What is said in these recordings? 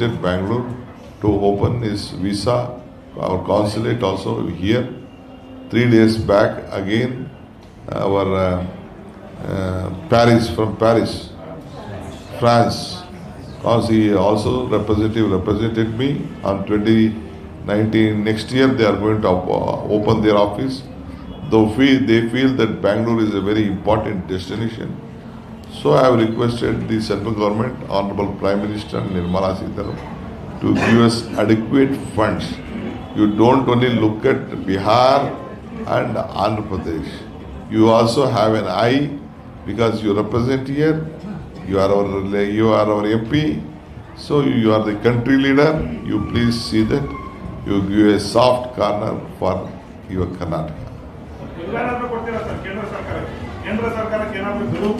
visited Bangalore to open his visa, our consulate also here. Three days back, again, our uh, uh, Paris, from Paris, France, because he also representative represented me on 2019. Next year, they are going to op- open their office. Though we, they feel that Bangalore is a very important destination. So I have requested the central government, Honorable Prime Minister Nirmala Sitaram, to give us adequate funds. You don't only look at Bihar and Andhra Pradesh. You also have an eye because you represent here. You are our you are our MP. So you are the country leader. You please see that you give a soft corner for your Karnataka. ಕೇಂದ್ರ ಸರ್ಕಾರಕ್ಕೆ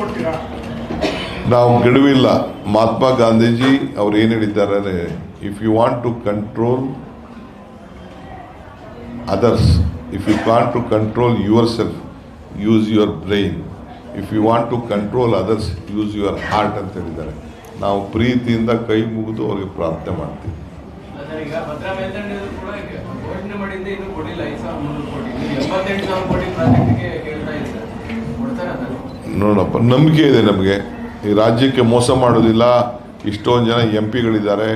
ಕೊಡ್ತೀರಾ? ನಾವು ಗಿಡವಿಲ್ಲ ಮಹಾತ್ಮ ಗಾಂಧೀಜಿ ಅವ್ರು ಏನು ಹೇಳಿದ್ದಾರೆ if you want to control others if you want to control yourself use your brain if you want to control others use your heart ಅಂತ ಹೇಳಿದ್ದಾರೆ. ನಾವು ಪ್ರೀತಿಯಿಂದ ಕೈ ಮುಗಿದು ಅವ್ರಿಗೆ ಪ್ರಾರ್ಥನೆ ಮಾಡ್ತೀವಿ. ಸರ್, ಈಗ ಭದ್ರಾ ಕೂಡ ಈಗ ಘೋಷಣೆ ಮಾಡಿದ್ದೆ ಇನ್ನೂ ಕೊಟ್ಟಿಲ್ಲ. ಐದು ಸಾವಿರ ಮುನ್ನೂರು ಕೋಟಿ ನೀವು ಎಂಬತ್ತೆಂಟು ಸಾವಿರ ಕೋಟಿ ಪ್ರಾಜೆಕ್ಟ್ಗೆ ಕೇಳ್ತಾ ಇದ್ದಾರೆ. ಕೊಡ್ತಾರೆ ನೋಡಪ್ಪ ನಂಬಿಕೆ ಇದೆ ನಮಗೆ. ಈ ರಾಜ್ಯಕ್ಕೆ ಮೋಸ ಮಾಡೋದಿಲ್ಲ. ಇಷ್ಟೊಂದು ಜನ ಎಂ ಪಿಗಳಿದ್ದಾರೆ.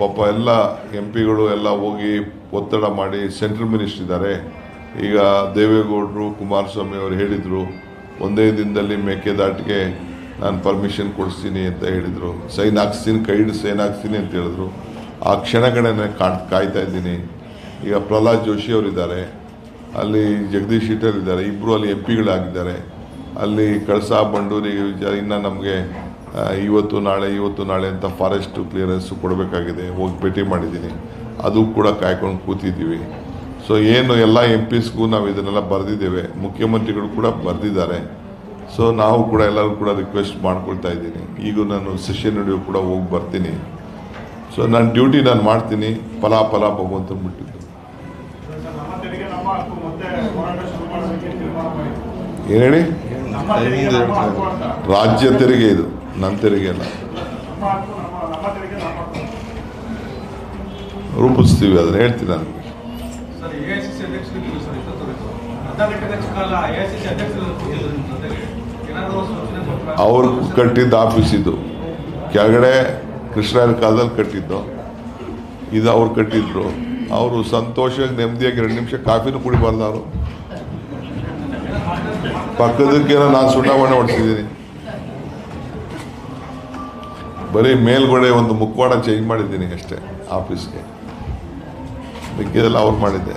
ಪಾಪ ಎಲ್ಲ ಎಂ ಪಿಗಳು ಎಲ್ಲ ಹೋಗಿ ಒತ್ತಡ ಮಾಡಿ ಸೆಂಟ್ರಲ್ ಮಿನಿಸ್ಟರ್ ಇದ್ದಾರೆ. ಈಗ ದೇವೇಗೌಡರು, ಕುಮಾರಸ್ವಾಮಿ ಅವರು ಹೇಳಿದರು, ಒಂದೇ ದಿನದಲ್ಲಿ ಮೇಕೆದಾಟಿಗೆ ನಾನು ಪರ್ಮಿಷನ್ ಕೊಡಿಸ್ತೀನಿ ಅಂತ ಹೇಳಿದರು. ಸೈನ್ ಹಾಕ್ಸ್ತೀನಿ ಕೈ ಹಿಡಿದು ಸೈನ್ ಹಾಕ್ಸ್ತೀನಿ ಅಂತ ಹೇಳಿದ್ರು. ಆ ಕ್ಷಣಗಳನ್ನ ಕಾಣ್, ಕಾಯ್ತಾ ಇದ್ದೀನಿ. ಈಗ ಪ್ರಹ್ಲಾದ್ ಜೋಶಿ ಅವರಿದ್ದಾರೆ. ಅಲ್ಲಿ ಜಗದೀಶ್ ಶೆಟ್ಟರ್ ಇದ್ದಾರೆ. ಇಬ್ಬರು ಅಲ್ಲಿ ಎಂ ಪಿಗಳಾಗಿದ್ದಾರೆ. ಅಲ್ಲಿ ಕಳಸಾ ಬಂಡೂರಿಗೆ ವಿಚಾರ ಇನ್ನು ನಮಗೆ ಇವತ್ತು ನಾಳೆ ಇವತ್ತು ನಾಳೆ ಅಂತ ಫಾರೆಸ್ಟ್ ಕ್ಲಿಯರೆನ್ಸ್ ಕೊಡಬೇಕಾಗಿದೆ, ಹೋಗಿ ಭೇಟಿ ಮಾಡಿದ್ದೀನಿ. ಅದು ಕೂಡ ಕಾಯ್ಕೊಂಡು ಕೂತಿದ್ದೀವಿ. ಸೊ ಏನು ಎಲ್ಲ ಎಂ ಪಿಸ್ಗೂ ನಾವು ಇದನ್ನೆಲ್ಲ ಬರೆದಿದ್ದೇವೆ. ಮುಖ್ಯಮಂತ್ರಿಗಳು ಕೂಡ ಬರೆದಿದ್ದಾರೆ. ಸೊ ನಾವು ಕೂಡ ಎಲ್ಲರೂ ಕೂಡ ರಿಕ್ವೆಸ್ಟ್ ಮಾಡ್ಕೊಳ್ತಾ ಇದ್ದೀನಿ. ಈಗ ನಾನು ಸೆಷನ್ ನಡುವೆ ಕೂಡ ಹೋಗಿ ಬರ್ತೀನಿ. ಸೊ ನನ್ನ ಡ್ಯೂಟಿ ನಾನು ಮಾಡ್ತೀನಿ. ಫಲ ಫಲ ಭಗವಂತ ಬಿಟ್ಟಿದ್ದು ಏನು ಹೇಳಿ? ರಾಜ್ಯ ತೆರಿಗೆ ಇದು ನನ್ನ ತೆರಿಗೆ ಅಲ್ಲ. ರೂಪಿಸ್ತೀವಿ ಅದನ್ನ ಹೇಳ್ತೀನಿ ನಾನು. ಕೊಟ್ಟರಾ? ಅವ್ರು ಕಟ್ಟಿದ್ದ ಆಫೀಸ್ ಇದು. ಕೆಳಗಡೆ ಕೃಷ್ಣರ ಕಾಲದಲ್ಲಿ ಕಟ್ಟಿದ್ದು. ಇದು ಅವ್ರು ಕಟ್ಟಿದ್ರು. ಅವರು ಸಂತೋಷವಾಗಿ ನೆಮ್ಮದಿಯಾಗಿ ಎರಡು ನಿಮಿಷ ಕಾಫಿನೂ ಕುಡಿಬಾರ್ದು ಅವರು. ಪಕ್ಕದಕ್ಕೇನೋ ನಾನು ಸುಣ್ಣ ಬಣ್ಣ ಹೊಡ್ಸಿದ್ದೀನಿ. ಬರೀ ಮೇಲ್ಗಡೆ ಒಂದು ಮುಖವಾಡ ಚೇಂಜ್ ಮಾಡಿದ್ದೀನಿ ಅಷ್ಟೇ ಆಫೀಸ್ಗೆ ಮಿಕ್ಕಿದೆಲ್ಲ ಅವ್ರು ಮಾಡಿದ್ದೆ.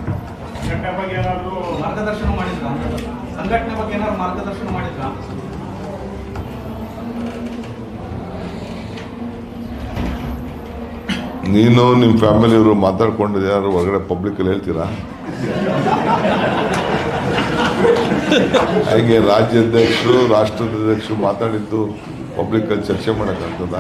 ನೀನು ನಿಮ್ಮ ಫ್ಯಾಮಿಲಿಯವರು ಮಾತಾಡ್ಕೊಂಡು ಯಾರು ಹೊರಗಡೆ ಪಬ್ಲಿಕಲ್ಲಿ ಹೇಳ್ತೀರಾ? ಹಾಗೆ ರಾಜ್ಯಾಧ್ಯಕ್ಷರು ರಾಷ್ಟ್ರದ ಅಧ್ಯಕ್ಷರು ಮಾತಾಡಿದ್ದು ಪಬ್ಲಿಕ್ಕಲ್ಲಿ ಚರ್ಚೆ ಮಾಡೋಕ್ಕಾಗ್ತದ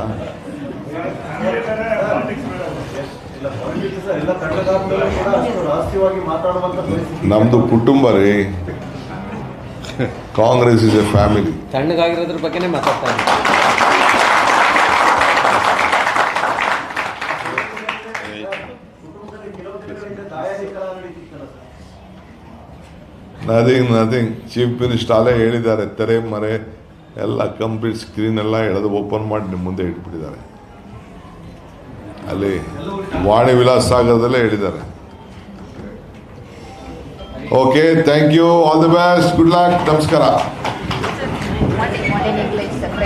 ನಮ್ಮದು ಕುಟುಂಬ ರೀ. ಕಾಂಗ್ರೆಸ್ ಇಸ್ ಎ ಫ್ಯಾಮಿಲಿ ತಣ್ಣಗಾಗಿರೋದ್ರ ಬಗ್ಗೆನೇ ಮಾತಾಡ್ತಾ ನಥಿಂಗ್ ನಥಿಂಗ್ ಚೀಫ್ ಮಿನಿಸ್ಟರ್ ಅಲ್ಲೇ ಹೇಳಿದ್ದಾರೆ ತೆರೆ ಮರೆ ಎಲ್ಲ ಕಂಪ್ಲೀಟ್ ಸ್ಕ್ರೀನ್ ಎಲ್ಲ ಎಳೆದು ಓಪನ್ ಮಾಡಿ ನಿಮ್ಮ ಮುಂದೆ ಇಟ್ಬಿಟ್ಟಿದ್ದಾರೆ. ಅಲ್ಲಿ ವಾಣಿ ವಿಲಾಸ್ ಸಾಗರದಲ್ಲೇ ಹೇಳಿದ್ದಾರೆ. Okay thank you all the best good luck ನಮಸ್ಕಾರ. For what English only,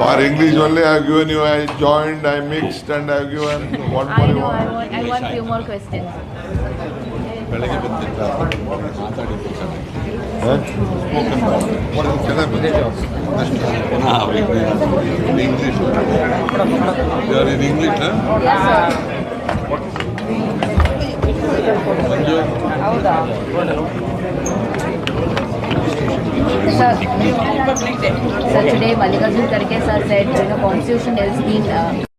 for English given I given you I mixed, I mixed and I given what I I want, I want few more questions. ಬೆಳಗ್ಗೆ ಬಂದಿದ್ದ ಮಾತಾಡಿದ್ದು ಚೆನ್ನಾಗಿ English in English ಮಂಜು ಹೌದಾ Sir, sir, today Malikajan Karke sir said, you know, constitution is being... Uh